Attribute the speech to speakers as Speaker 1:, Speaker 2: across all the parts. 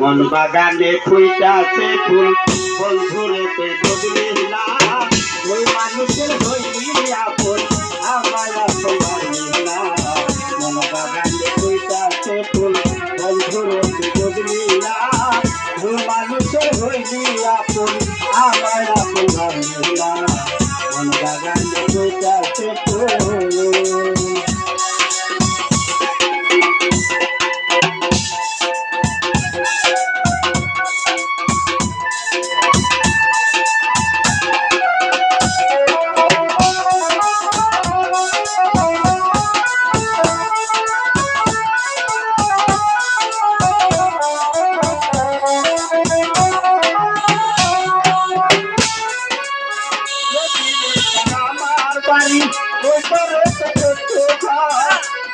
Speaker 1: মন বাগানে ফুইটাছে ফুল। বন্ধুরে তে বদলি না ওই মানুষের হইলি আপন আমার আপন মন বাগানে ফুইটাছে ফুল বন্ধুরে তে বদলি না ওই মানুষের হইলি আপন আমার আপন মন বাগানে ফুইটাছে ফুল।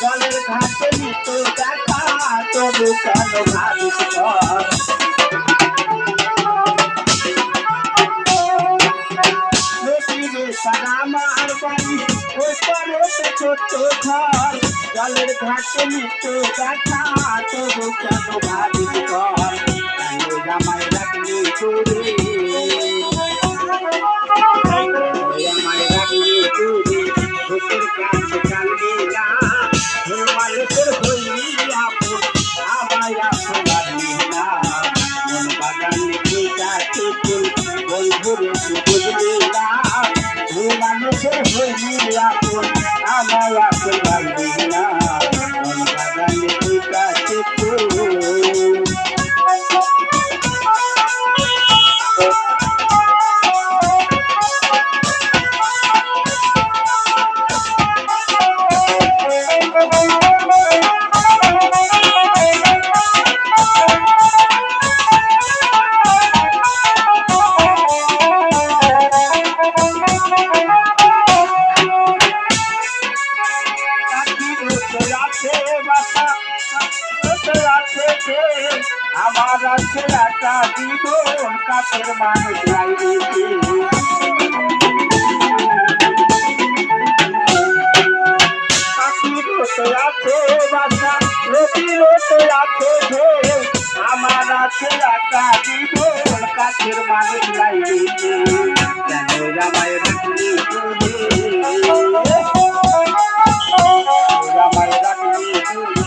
Speaker 1: জলের ঘাটে নিত দেখা, তবু কেন ভাবিস আমার বাড়ি ওই করে ছোট্ট ঘর। জলের ঘাটে নিত দেখা, তবু কেন ভাবিস কর জামাই রাখলি চুরি? আমায় আপন আমার একটা জীবন কাছের মানুষ আমার একটা জীবন কাছের মানুষ লাইবে কেন রামায় রাখলি তুমি রামায় রাখলি তুমি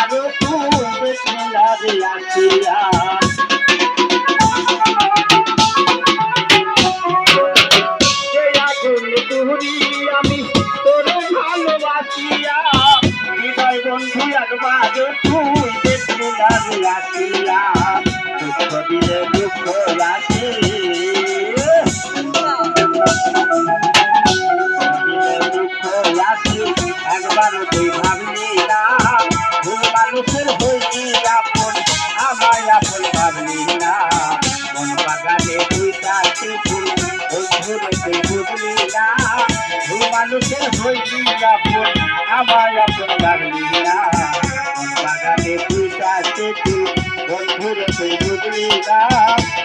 Speaker 1: একবার তুই দেখে আসিয়া আমি, তোর ভালোবাসিয়া। হৃদয় বন্ধু, একবার তুই দেখে আসিয়া দুঃখ দিলে দুঃখ আসে একবার তুই ভাবলি না কাছে ফুল বন্ধুরে তুই বুঝলি না ভুল মানুষের হইলি আপন আমায় আপন ভাবলি না বাগানে তুই কাছে তুই বন্ধুরে তুই বুঝলি না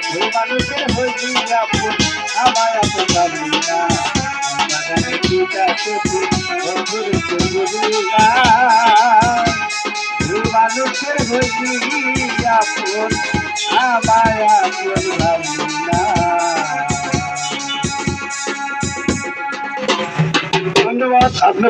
Speaker 1: ভুল মানুষের হইলি আপন আমায় আপন ভাবলি না বাগানে হইলি আপন ধন্যবাদ আপনি